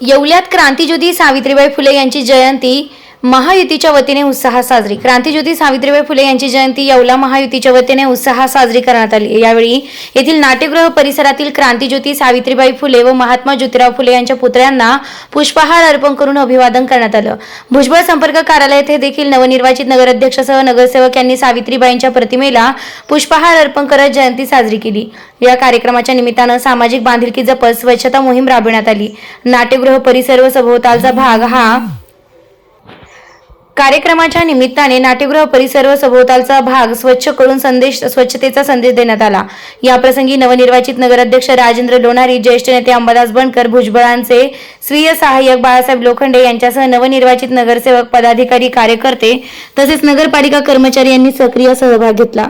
येवल्यात क्रांतीज्योती सावित्रीबाई फुले यांची जयंती महायुतीच्या वतीने उत्साहात साजरी. क्रांतीज्योती सावित्रीबाई फुले यांची जयंती येवला महायुतीच्या वतीने उत्साहात साजरी करण्यात आली. यावेळी येथील नाट्यगृह परिसरातील क्रांतीज्योती सावित्रीबाई फुले व महात्मा ज्योतिराव फुले यांच्या पुतळ्यांना पुष्पहार अर्पण करून अभिवादन करण्यात आलं. भुजबळ संपर्क कार्यालय येथे देखील नवनिर्वाचित नगराध्यक्षसह नगरसेवक यांनी सावित्रीबाईंच्या प्रतिमेला पुष्पहार अर्पण करत जयंती साजरी केली. या कार्यक्रमाच्या निमित्तानं सामाजिक बांधिलकी जपत स्वच्छता मोहीम राबविण्यात आली. नाट्यगृह परिसर व सभोवतालचा भाग हा कार्यक्रमाच्या निमित्ताने नाट्यगृह परिसर व सभोवतालचा भाग स्वच्छ करून संदेश स्वच्छतेचा संदेश देण्यात आला. याप्रसंगी नवनिर्वाचित नगराध्यक्ष राजेंद्र लोणारी ज्येष्ठ नेते अंबादास बनकर भुजबळांचे स्वीय सहाय्यक बाळासाहेब लोखंडे यांच्यासह नवनिर्वाचित नगरसेवक पदाधिकारी कार्यकर्ते तसेच नगरपालिका कर्मचारी यांनी सक्रिय सहभाग घेतला.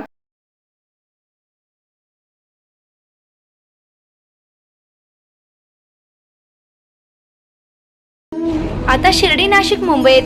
आता शिर्डी नाशिक मुंबई येथे